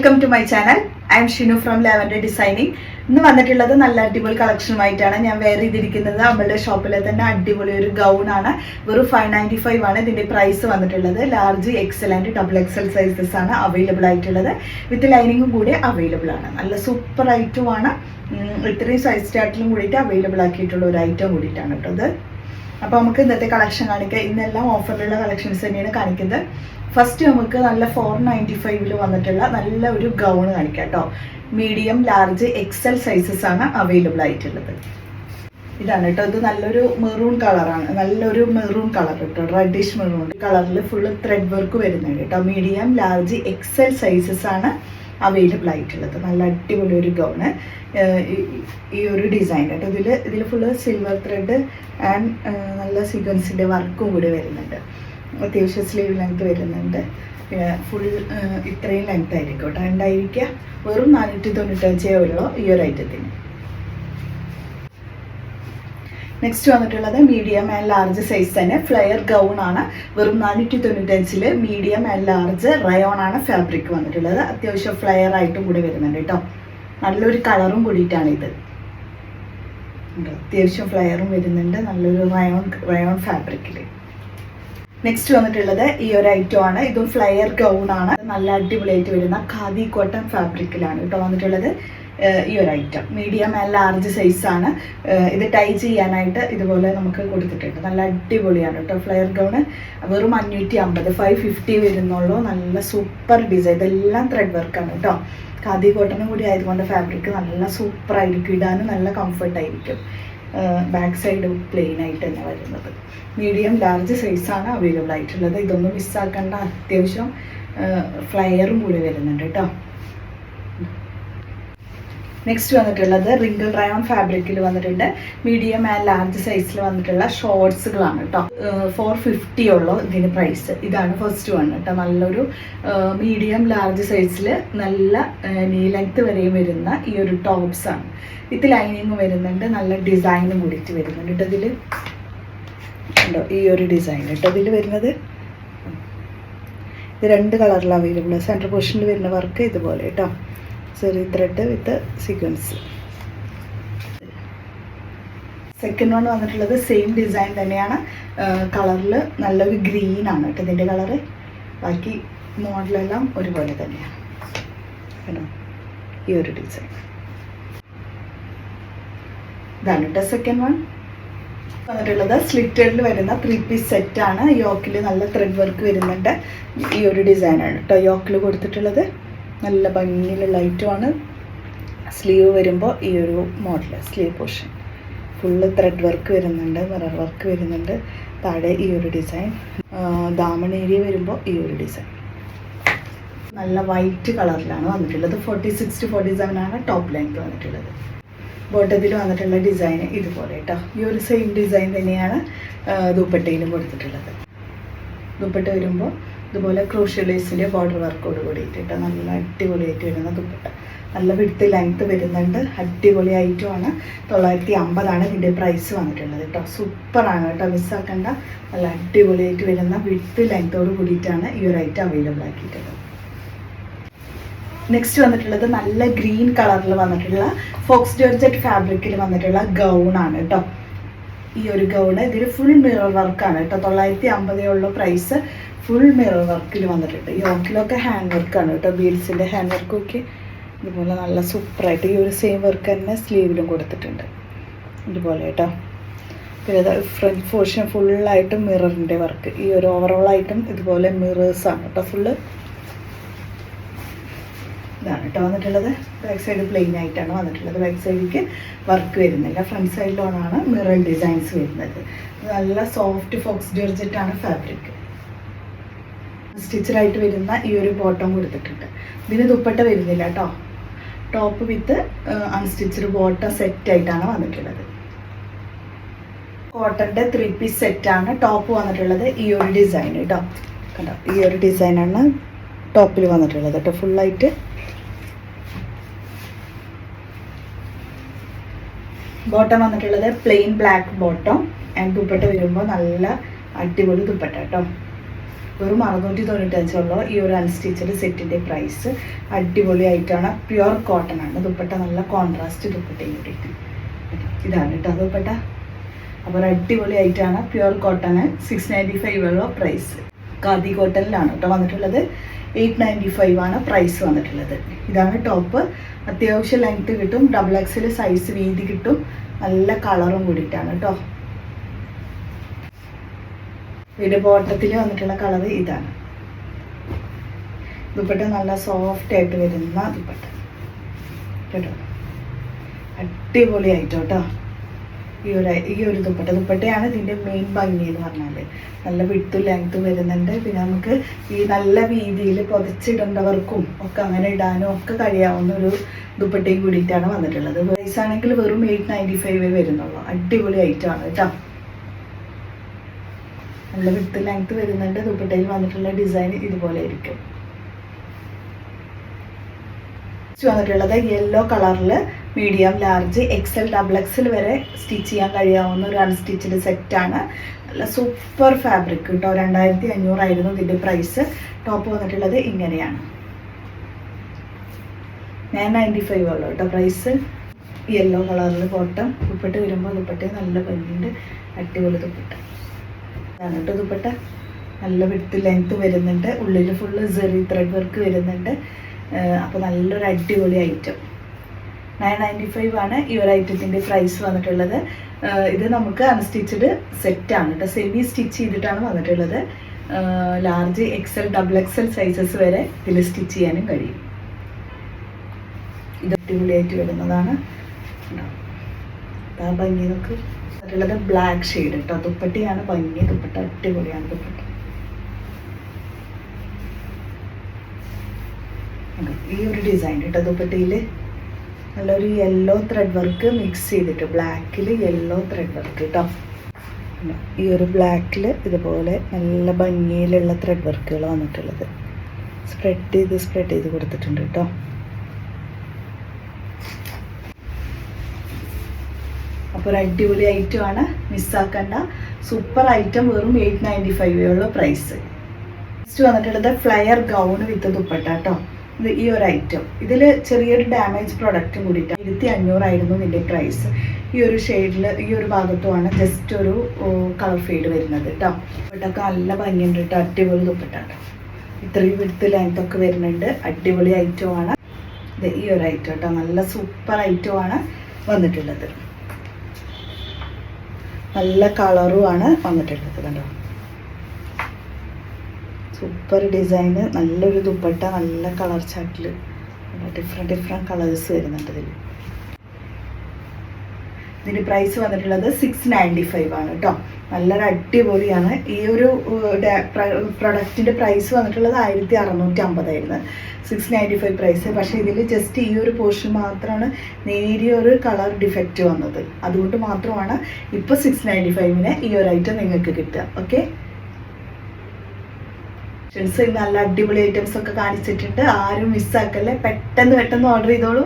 Welcome to my channel I am Shinu from Lavender Designing ഇന്ന് വന്നിട്ടുള്ളത് നല്ല അടിപൊളി കളക്ഷനുമായിട്ടാണ് ഞാൻ വെയർ ചെയ്തിരിക്കുന്നത്. നമ്മളുടെ ഷോപ്പിലെ തന്നെ അടിപൊളി ഒരു ഗൗൺ ആണ്. വെറും ഫൈവ് നയന്റി ഫൈവ് ആണ് ഇതിന്റെ പ്രൈസ് വന്നിട്ടുള്ളത്. Large XL and double XL sizes ആണ് അവൈലബിൾ ആയിട്ടുള്ളത്. വിത്ത് ലൈനിങ്ങും കൂടി അവൈലബിൾ ആണ്. നല്ല സൂപ്പർ ഐറ്റമാണ് ഇത്രയും സൈസ് ചാർട്ടിലും കൂടിയിട്ട് അവൈലബിൾ ആക്കിയിട്ടുള്ള ഒരു ഐറ്റം കൂടിയിട്ടാണ് കേട്ടോ അപ്പോൾ നമുക്ക് ഇന്നത്തെ കളക്ഷൻ കാണിക്കാം. ഇന്നെല്ലാം ഓഫറിലുള്ള കളക്ഷൻസ് തന്നെയാണ് കാണിക്കുന്നത്. ഫസ്റ്റ് നമുക്ക് നല്ല ഫോർ നയന്റി ഫൈവിൽ വന്നിട്ടുള്ള നല്ല ഒരു ഗൗൺ കാണിക്കാം കേട്ടോ മീഡിയം ലാർജ് എക്സൽ സൈസസ് ആണ് അവൈലബിൾ ആയിട്ടുള്ളത്. ഇതാണ് കേട്ടോ ഇത് നല്ലൊരു മെറൂൺ കളറാണ് നല്ലൊരു മെറൂൺ കളർ കേട്ടോ റെഡിഷ് മെറൂൺ കളറിൽ ഫുള്ള് ത്രെഡ് വർക്ക് വരുന്നുണ്ട് കേട്ടോ മീഡിയം ലാർജ് എക്സൽ സൈസസ് ആണ് അവൈലബിൾ ആയിട്ടുള്ളത്. നല്ല അടിപൊളി ഒരു ഗൗണ് ഈ ഒരു ഡിസൈൻ കേട്ടോ ഇതിൽ ഇതിൽ ഫുള്ള് സിൽവർ ത്രെഡ് ആൻഡ് നല്ല സീക്വൻസിന്റെ വർക്കും കൂടി വരുന്നുണ്ട്. അത്യാവശ്യം സ്ലീവ് ലെങ്ത് വരുന്നുണ്ട്. ഫുൾ ഇത്രയും ലെങ്ത് ആയിരിക്കും കേട്ടോ. ഉണ്ടായിരിക്കുക വെറും നാനൂറ്റി തൊണ്ണൂറ്റഞ്ചേ ഉള്ളൂ ഈ ഒരു ഐറ്റത്തിന് നെക്സ്റ്റ് വന്നിട്ടുള്ളത് മീഡിയം ആൻഡ് ലാർജ് സൈസ് തന്നെ. ഫ്ലെയർ ഗൗൺ ആണ്. വെറും നാനൂറ്റി തൊണ്ണൂറ്റഞ്ചിൽ മീഡിയം ആൻഡ് ലാർജ് റയോൺ ആണ് ഫാബ്രിക് വന്നിട്ടുള്ളത്. അത്യാവശ്യം ഫ്ലെയർ ആയിട്ടും കൂടി വരുന്നുണ്ട് കേട്ടോ. നല്ലൊരു കളറും കൂടിയിട്ടാണ് ഇത്. അത്യാവശ്യം ഫ്ലെയറും വരുന്നുണ്ട്. നല്ലൊരു റയോൺ റയോൺ ഫാബ്രിക്കിൽ നെക്സ്റ്റ് വന്നിട്ടുള്ളത് ഈ ഒരു ഐറ്റം ആണ്. ഇതും ഫ്ലയർ ഗൗൺ ആണ്. നല്ല അടിപൊളിയായിട്ട് വരുന്ന ഖാദി കോട്ടൺ ഫാബ്രിക്കിലാണ് കേട്ടോ വന്നിട്ടുള്ളത്. ഈ ഒരു item medium and large size ആണ്. ഇത് ടൈ ചെയ്യാനായിട്ട് ഇതുപോലെ നമുക്ക് കൊടുത്തിട്ടുണ്ട്. നല്ല അടിപൊളിയാണ് കേട്ടോ ഫ്ലയർ ഗൗൺ വെറും അഞ്ഞൂറ്റി അമ്പത് ഫൈവ് ഫിഫ്റ്റി വരുന്നുള്ളൂ. നല്ല സൂപ്പർ ഡിസൈൻ ഇതെല്ലാം ത്രെഡ് വർക്കാണ് കേട്ടോ. ഖാദി കോട്ടനും കൂടി ആയതുകൊണ്ട് ഫാബ്രിക് നല്ല സൂപ്പർ ആയിരിക്കും. ഇടാനും നല്ല കംഫർട്ട് ആയിരിക്കും. ബാക്ക് സൈഡ് പ്ലെയിൻ ആയിട്ട് തന്നെ വരുന്നത്. മീഡിയം ലാർജ് സൈസാണ് അവൈലബിൾ ആയിട്ടുള്ളത്. ഇതൊന്നും മിസ്സാക്കേണ്ട അത്യാവശ്യം ഫ്ലയറും കൂടി വരുന്നുണ്ട് കേട്ടോ നെക്സ്റ്റ് വന്നിട്ടുള്ളത് റിങ്കിൾ റയോൺ ഫാബ്രിക്കിൽ വന്നിട്ടുണ്ട്. മീഡിയം ആൻഡ് ലാർജ് സൈസിൽ വന്നിട്ടുള്ള ഷോർട്സുകളാണ് കേട്ടോ ഫോർ ഫിഫ്റ്റി ഉള്ളൂ ഇതിന് പ്രൈസ് ഇതാണ് ഫസ്റ്റ് വൺ കേട്ടോ നല്ലൊരു മീഡിയം ലാർജ് സൈസിൽ നല്ല നീ ലെങ്ത് വരെയും വരുന്ന ഈ ഒരു ടോപ്സാണ് ഇത് ലൈനിങ് വരുന്നുണ്ട്. നല്ല ഡിസൈനും കൂടിയിട്ട് വരുന്നുണ്ട് കേട്ടോ ഇതിൽ ഉണ്ടോ ഈ ഒരു ഡിസൈൻ കേട്ടോ ഇതിൽ വരുന്നത്. ഇത് രണ്ട് കളറിൽ അവൈലബിൾ സെന്റർ പൊസിഷനിൽ വരുന്ന വർക്ക് ഇതുപോലെ കേട്ടോ ചെറിയ thread with sequence second one വന്നിട്ടുള്ളത് സെയിം ഡിസൈൻ തന്നെയാണ്. കളറിൽ നല്ലൊരു ഗ്രീൻ ആണ് കേട്ടോ. ഇതിന്റെ കളറ് ബാക്കി മോഡലെല്ലാം ഒരുപോലെ തന്നെയാണ്. കേട്ടോ? ഈ ഒരു ഡിസൈൻ ഇതാണ് കേട്ടോ സെക്കൻഡ് വൺ വന്നിട്ടുള്ളത് സ്ലിറ്റഡിൽ വരുന്ന ത്രീ പീസ് സെറ്റാണ് യോക്കിൽ നല്ല ത്രെഡ് വർക്ക് വരുന്നുണ്ട്. ഈ ഒരു ഡിസൈനാണ് കേട്ടോ. യോക്കിൽ കൊടുത്തിട്ടുള്ളത്. നല്ല ഭംഗിയിലുള്ള ഐറ്റമാണ് സ്ലീവ് വരുമ്പോൾ ഈ ഒരു model sleeve portion. Full thread work വരുന്നുണ്ട് മിറർ വർക്ക് വരുന്നുണ്ട്. താഴെ ഈ ഒരു ഡിസൈൻ. ദാമൺ ഏരിയ വരുമ്പോൾ ഈ ഒരു ഡിസൈൻ. നല്ല വൈറ്റ് കളറിലാണ് വന്നിട്ടുള്ളത്. ഫോർട്ടി സിക്സ് ടു ഫോർട്ടി ആണ് ടോപ്പ് ലെങ്ത് വന്നിട്ടുള്ളത്. ബോട്ടത്തിൽ വന്നിട്ടുള്ള ഡിസൈൻ ഇതുപോലെ കേട്ടോ ഈ ഒരു സെയിം ഡിസൈൻ തന്നെയാണ് ദുപ്പട്ടയിലും കൊടുത്തിട്ടുള്ളത്. ദുപ്പട്ട വരുമ്പോൾ ഇതുപോലെ ക്രൂഷ്യലൈസിന്റെ ബോർഡർ വർക്കോട് കൂടിയിട്ട് നല്ല അടിപൊളിയായിട്ട് വരുന്ന ദുപ്പട്ട. നല്ല വിടുത്ത് ലെങ്ത്ത് വരുന്നുണ്ട്. അടിപൊളി ഐറ്റമാണ് തൊള്ളായിരത്തി അമ്പതാണ് ഇതിന്റെ പ്രൈസ് വന്നിട്ടുള്ളത് കേട്ടോ സൂപ്പറാണ് കേട്ടോ മിസ്സാക്കണ്ട. നല്ല അടിപൊളിയായിട്ട് വരുന്ന വിടുത്ത് ലെങ്ത്തോട് കൂടിയിട്ടാണ് ഈ ഒരു ഐറ്റം അവൈലബിൾ ആക്കിയിട്ടുള്ളത്. നെക്സ്റ്റ് വന്നിട്ടുള്ളത് നല്ല ഗ്രീൻ കളറിൽ വന്നിട്ടുള്ള ഫോക്സ് ജോർജറ്റ് ഫാബ്രിക്കിൽ വന്നിട്ടുള്ള ഗൗണാണ് കേട്ടോ ഈ ഒരു ഗൗണ് ഇതിൽ ഫുൾ മിറർ വർക്കാണ് കേട്ടോ തൊള്ളായിരത്തി അമ്പതേ ഉള്ളൂ പ്രൈസ് ഫുൾ മിറർ വർക്കിൽ വന്നിട്ടുണ്ട്. ഈ ഓക്കിലൊക്കെ ഹാൻഡ് വർക്കാണ് കേട്ടോ. ബീഡ്സിന്റെ ഹാൻഡ് വർക്കൊക്കെ ഇതുപോലെ നല്ല സൂപ്പറായിട്ട് ഈ ഒരു സെയിം വർക്ക് തന്നെ സ്ലീവിലും കൊടുത്തിട്ടുണ്ട്. ഇതുപോലെ കേട്ടോ. പിന്നെ ഫ്രണ്ട് പോർഷൻ ഫുള്ളായിട്ടും മിററിന്റെ വർക്ക് ഈ ഒരു ഓവറോളായിട്ടും ഇതുപോലെ മിറേഴ്സാണ് കേട്ടോ ഫുള്ള് ഇതാണ് കേട്ടോ വന്നിട്ടുള്ളത്. ബാക്ക് സൈഡ് പ്ലെയിൻ ആയിട്ടാണ് വന്നിട്ടുള്ളത്. ബാക്ക് സൈഡിലേക്ക് വർക്ക് വരുന്നില്ല. ഫ്രണ്ട് സൈഡിലോണാണ് മിറർ ഡിസൈൻസ് വരുന്നത്. നല്ല സോഫ്റ്റ് ഫോക്സ് ജോർജറ്റാണ് ഫാബ്രിക് സ്റ്റിച്ചറായിട്ട് വരുന്ന ഈ ഒരു ബോട്ടം കൊടുത്തിട്ടുണ്ട്. ഇതിന് ദുപ്പട്ട വരുന്നില്ല കേട്ടോ top with unstitched bottom set ആയിട്ടാണ് വന്നിട്ടുള്ളത്. കോട്ടന്റെ ത്രീ പീസ് സെറ്റാണ് ടോപ്പ് വന്നിട്ടുള്ളത് ഈ ഒരു ഡിസൈൻ കേട്ടോ കണ്ടോ? ഈ ഒരു ഡിസൈനാണ് ടോപ്പിൽ വന്നിട്ടുള്ളത് കേട്ടോ ഫുള്ളായിട്ട് ബോട്ടം വന്നിട്ടുള്ളത് plain black bottom and dupatta വരുമ്പോൾ നല്ല അടിപൊളി ദുപ്പട്ട കേട്ടോ വെറും അറുന്നൂറ്റി തൊണ്ണൂറ്റഞ്ചുള്ളൂ ഈ ഒരു അൺസ്റ്റിച്ചഡ് സെറ്റിന്റെ പ്രൈസ് അടിപൊളിയായിട്ടാണ്. പ്യുർ കോട്ടൺ ആണ്. ദുപ്പട്ട നല്ല കോൺട്രാസ്റ്റ് ദുപ്പട്ടയും കൂടിയിട്ട്. ഇതാണ് കേട്ടോ ദുപ്പട്ട. അപ്പോൾ അടിപൊളിയായിട്ടാണ് pure cotton six ninety five ഉള്ള പ്രൈസ് ഖാദി കോട്ടണിലാണ് കേട്ടോ വന്നിട്ടുള്ളത്. എയ്റ്റ് നയന്റി ഫൈവ് ആണ് പ്രൈസ് വന്നിട്ടുള്ളത്. ഇതാണ് ടോപ്പ് അത്യാവശ്യം ലെങ്ത് കിട്ടും. ഡബിൾ എക്സിൽ സൈസ് വീതി കിട്ടും. നല്ല കളറും കൂടിയിട്ടാണ് കേട്ടോ ഇതിന്റെ ബോട്ടത്തിൽ വന്നിട്ടുള്ള കളർ ഇതാണ്. ദുപ്പട്ട നല്ല സോഫ്റ്റ് ആയിട്ട് വരുന്ന ദുപ്പട്ട. കേട്ടോ? അടിപൊളിയായിട്ടോ കേട്ടോ. ഈ ഒരു ഈ ഒരു ദുപ്പട്ട. ദുപ്പട്ടയാണ് ഇതിന്റെ മെയിൻ ഭംഗി എന്ന് പറഞ്ഞാൽ നല്ല വിട്ടും ലെങ്ത്തും വരുന്നുണ്ട്. പിന്നെ നമുക്ക് ഈ നല്ല രീതിയിൽ പുതച്ചിടേണ്ടവർക്കും ഒക്കെ അങ്ങനെ ഇടാനും ഒക്കെ കഴിയാവുന്ന ഒരു ദുപ്പട്ടയും കൂടിയിട്ടാണ് വന്നിട്ടുള്ളത്. പ്രൈസ് ആണെങ്കിൽ വെറും എയ്റ്റ് നയന്റി ഫൈവേ വരുന്നുള്ളൂ. അടിപൊളി ഐറ്റമാണ് കേട്ടോ. നല്ല വിത്ത് ലെങ്ത് വരുന്നുണ്ട്. ദുപ്പട്ടയിൽ വന്നിട്ടുള്ള ഡിസൈൻ ഇതുപോലെ ആയിരിക്കും. വന്നിട്ടുള്ളത് യെല്ലോ കളറിൽ medium large XL double XL വരെ സ്റ്റിച്ച് ചെയ്യാൻ കഴിയാവുന്ന ഒരു അൺസ്റ്റിച്ചഡ് സെറ്റാണ് നല്ല സൂപ്പർ ഫാബ്രിക് കേട്ടോ രണ്ടായിരത്തി അഞ്ഞൂറായിരുന്നു ഇതിന്റെ പ്രൈസ് ടോപ്പ് വന്നിട്ടുള്ളത് ഇങ്ങനെയാണ്. നയൻ നയന്റി ഫൈവ് ഉള്ളൂ കേട്ടോ പ്രൈസ് യെല്ലോ കളറിൽ കോട്ടം ഉപ്പിട്ട് വരുമ്പോൾ ഉപ്പിട്ട് നല്ല ഭംഗിയുണ്ട്. അടിപൊളി ദുപ്പട്ട. കേട്ടോ ദുപ്പട്ട നല്ല വിട്ട് ലെങ്ത് വരുന്നുണ്ട്. ഉള്ളിൽ ഫുള്ള് സെറി ത്രെഡ് വർക്ക് വരുന്നുണ്ട്. അപ്പോൾ നല്ലൊരു അടിപൊളി ഐറ്റം നയൻ നയന്റി ഫൈവ് ആണ് ഈ ഒരു ഐറ്റത്തിന്റെ പ്രൈസ് വന്നിട്ടുള്ളത്. ഇത് നമുക്ക് അൺസ്റ്റിച്ചഡ് സെറ്റാണ് കേട്ടോ സെമി സ്റ്റിച്ച് ചെയ്തിട്ടാണ് വന്നിട്ടുള്ളത്. Large XL double XL sizes വരെ ഇതിൽ സ്റ്റിച്ച് ചെയ്യാനും കഴിയും. ഇത് അടിപൊളിയായിട്ട് വരുന്നതാണ്. കണ്ടോ? ആ ഭംഗി നമുക്ക് അതിലുള്ളത് ബ്ലാക്ക് ഷെയ്ഡ് കേട്ടോ ദുപ്പട്ടിയാണ് ഭംഗി ദുപ്പട്ട അടിപൊളിയാണ് ദുപ്പട്ട. ഈ ഒരു ഡിസൈൻ കേട്ടോ ദുപ്പട്ടയിൽ നല്ലൊരു യെല്ലോ ത്രെഡ് വർക്ക് മിക്സ് ചെയ്തിട്ട് ബ്ലാക്കിൽ യെല്ലോ ത്രെഡ് വർക്ക് കേട്ടോ? ഈ ഒരു ബ്ലാക്കിൽ ഇതുപോലെ നല്ല ഭംഗിയിലുള്ള ത്രെഡ് വർക്കുകൾ വന്നിട്ടുള്ളത്. സ്പ്രെഡ് ചെയ്ത് സ്പ്രെഡ് ചെയ്ത് കൊടുത്തിട്ടുണ്ട് കേട്ടോ അപ്പോൾ ഒരു അടിപൊളി ഐറ്റം ആണ്. മിസ്സാക്കണ്ട. സൂപ്പർ ഐറ്റം വെറും എയ്റ്റ് നയന്റി ഫൈവ് ഉള്ള പ്രൈസ് നെക്സ്റ്റ് വന്നിട്ടുള്ളത് ഫ്ലയർ ഗൗൺ വിത്ത് ദുപ്പട്ട കേട്ടോ ഇത് ഈ ഒരു ഐറ്റം ഇതിൽ ചെറിയൊരു ഡാമേജ് പ്രൊഡക്റ്റും കൂടിയിട്ട്. ഇരുപത്തി അഞ്ഞൂറായിരുന്നു ഇതിന്റെ പ്രൈസ് ഈ ഒരു ഷെയ്ഡിൽ ഈ ഒരു ഭാഗത്തുമാണ് ജസ്റ്റ് ഒരു കളർ ഫെയ്ഡ് വരുന്നത് കേട്ടോ ദുപ്പട്ടൊക്കെ നല്ല ഭംഗിയുണ്ട് കേട്ടോ അടിപൊളി ദുപ്പട്ട കേട്ടോ ഇത്രയും വിടുത്ത് ലെങ്ത് ഒക്കെ വരുന്നുണ്ട്. അടിപൊളി ഐറ്റമാണ് ഇത് ഈ ഒരു ഐറ്റം കേട്ടോ നല്ല സൂപ്പർ ഐറ്റമാണ് വന്നിട്ടുള്ളത്. നല്ല കളറുമാണ് വന്നിട്ടുള്ളത് കണ്ടോ? സൂപ്പർ ഡിസൈന് നല്ലൊരു ദുപ്പട്ട നല്ല കളർ ചാട്ടിൽ ഡിഫറെന്റ് ഡിഫറെന്റ് കളേഴ്സ് വരുന്നുണ്ട് ഇതിൽ ഇതിന്റെ പ്രൈസ് വന്നിട്ടുള്ളത് സിക്സ് നയന്റി ഫൈവ് ആണ് കേട്ടോ നല്ലൊരു അടിപൊളിയാണ്. ഈ ഒരു പ്രൊഡക്റ്റിന്റെ പ്രൈസ് വന്നിട്ടുള്ളത് ആയിരത്തി അറുന്നൂറ്റി അമ്പതായിരുന്നു സിക്സ് നയന്റി ഫൈവ് പ്രൈസ് പക്ഷേ ഇതിൽ ജസ്റ്റ് ഈ ഒരു പോർഷൻ മാത്രമാണ് നേരിയ ഒരു കളർ ഡിഫക്റ്റ് വന്നത്. അതുകൊണ്ട് മാത്രമാണ് ഇപ്പോൾ സിക്സ് നയന്റി ഫൈവിന് ഈ ഒരു ഐറ്റം നിങ്ങൾക്ക് കിട്ടുക. ഓക്കെ നല്ല അടിപൊളി ഐറ്റംസ് ഒക്കെ കാണിച്ചിട്ടുണ്ട്. ആരും മിസ്സാക്കല്ലേ പെട്ടെന്ന് പെട്ടെന്ന് ഓർഡർ ചെയ്തോളൂ.